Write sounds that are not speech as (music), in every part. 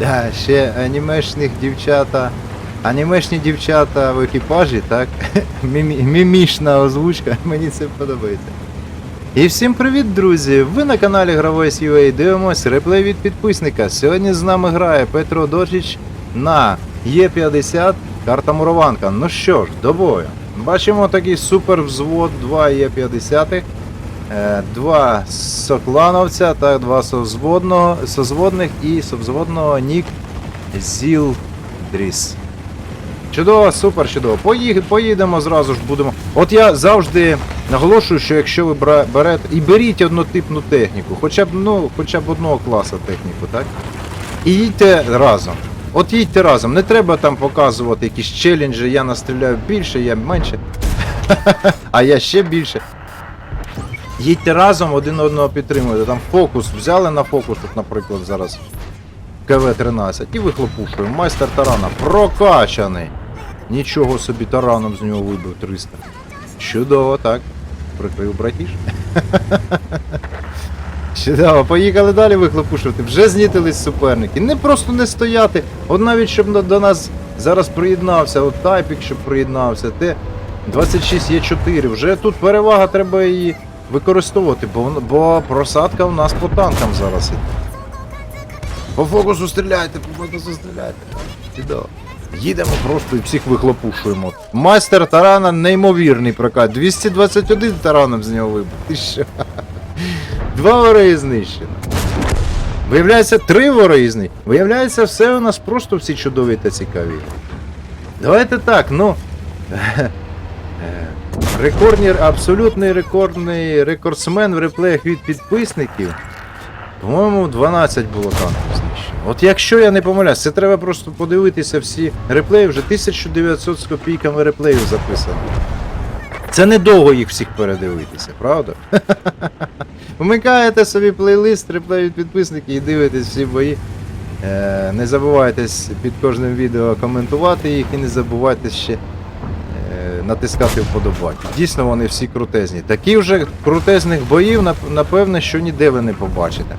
Да, ще анімешних дівчата. Анімешні дівчата в екіпажі, так? (laughs) Мімі- Мімішна озвучка, (laughs) мені це подобається. І всім привіт, друзі! Ви на каналі Гравець UA дивимось реплей від підписника. Сьогодні з нами грає Петро Дорчич на Е50 карта Мурованка. Ну що ж, до бою. Бачимо такий супер взвод, 2 Е50. Е, Два соклановця та два созводного, созводних і совзводного Нік Зілдріс. Чудово, супер, чудово. Поїдемо зразу ж будемо. От я завжди наголошую, що якщо ви берете. І беріть однотипну техніку, хоча б ну, хоча б одного класу техніку, так? І їдьте разом. От їдьте разом. Не треба там показувати якісь челенджі, я настріляю більше, я менше. (laughs) А я ще більше. Їдьте разом, один одного підтримуєте. Там фокус взяли на фокус, от, наприклад, зараз КВ-13 і вихлопушуємо. Майстер тарана прокачаний. Нічого собі тараном з нього вибив 300. Чудово, так. Прикрив братіш. (laughs) Чудово, поїхали далі вихлопушувати. Вже знітились суперники. Не просто не стояти. От навіть щоб до- нас зараз приєднався, от тайпік, щоб приєднався, те 26 є 4. Вже тут перевага, треба її використовувати, бо, бо просадка в нас по танкам зараз іде. По фокусу стріляйте, по фокусу стріляйте. Чудово. Їдемо просто і всіх вихлопушуємо. Майстер тарана неймовірний прокат. 221 тараном з нього вибув. Ти що? (laughs) Два вороги знищено. Виявляється, три вороги знищено. Виявляється, все у нас просто всі чудові та цікаві. Давайте так, ну. (laughs) Рекордний, абсолютний рекордний рекордсмен в реплеях від підписників. По-моєму, 12 було танків знищено. От якщо я не помиляюсь, це треба просто подивитися всі реплеї, вже 1900 з копійками реплеїв записано. Це недовго їх всіх передивитися, правда? (laughs) Вмикаєте собі плейлист реплеї від підписників і дивитесь всі бої. Е, не забувайте під кожним відео коментувати їх і не забувайте ще натискати вподобайки. Дійсно, вони всі крутезні. Такі вже крутезних боїв, напевне, що ніде ви не побачите.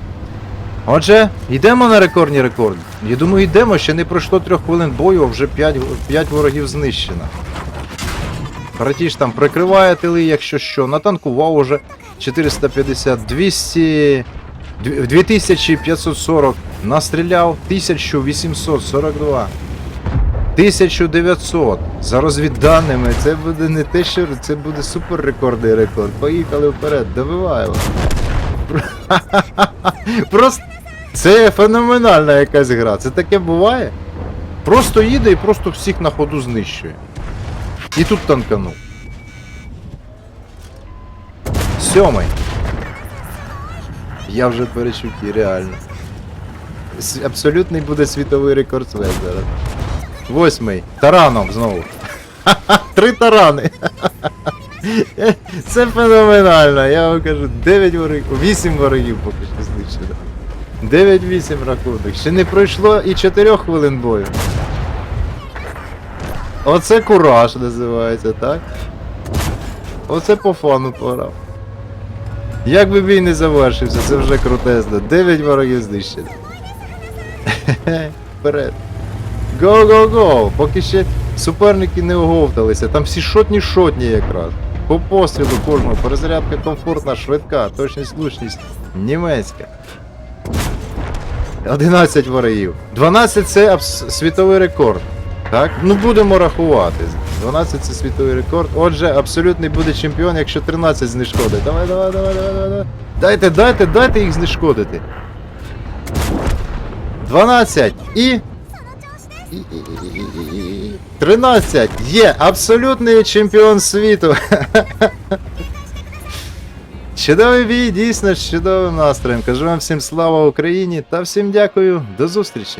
Отже, йдемо на рекордні рекорди. Я думаю, йдемо, ще не пройшло трьох хвилин бою, а вже 5, 5 ворогів знищено. Братіш там прикриває тили, якщо що. Натанкував уже 450, 200, 2540, настріляв 1842. 1900. За розвідданими, це буде не те, що це буде супер рекордний рекорд. Поїхали вперед, добиваємо. (laughs) Просто це феноменальна якась гра. Це таке буває. Просто їде і просто всіх на ходу знищує. І тут танканув. Сьомий. Я вже перечуті, реально. Абсолютний буде світовий рекорд зараз. Восьмий. Тараном знову. (laughs) Три тарани. Це феноменально, я вам кажу, 9 ворогів, 8 ворогів поки що знищено. 9-8 рахунок. Ще не пройшло і 4 хвилин бою. Оце кураж називається, так? Оце по фану пограв. Як би бій не завершився, це вже крутезно. 9 ворогів знищено. (laughs) Вперед. Го, го, го! Поки ще суперники не оговталися. Там всі шотні шотні якраз. По пострілу кожного, перезарядка комфортна, швидка, точність, влучність німецька. 11 ворогів. 12 це світовий рекорд. Так? Ну будемо рахувати. 12 це світовий рекорд. Отже, абсолютний буде чемпіон, якщо 13 знешкодить. Давай, давай, давай, давай, давай. Дайте, дайте, дайте їх знешкодити. 12 і. І, і, і, і, і, і. 13. Є абсолютний чемпіон світу. Чудовий бій, дійсно чудовим настроєм. Кажу вам всім слава Україні та всім дякую. До зустрічі.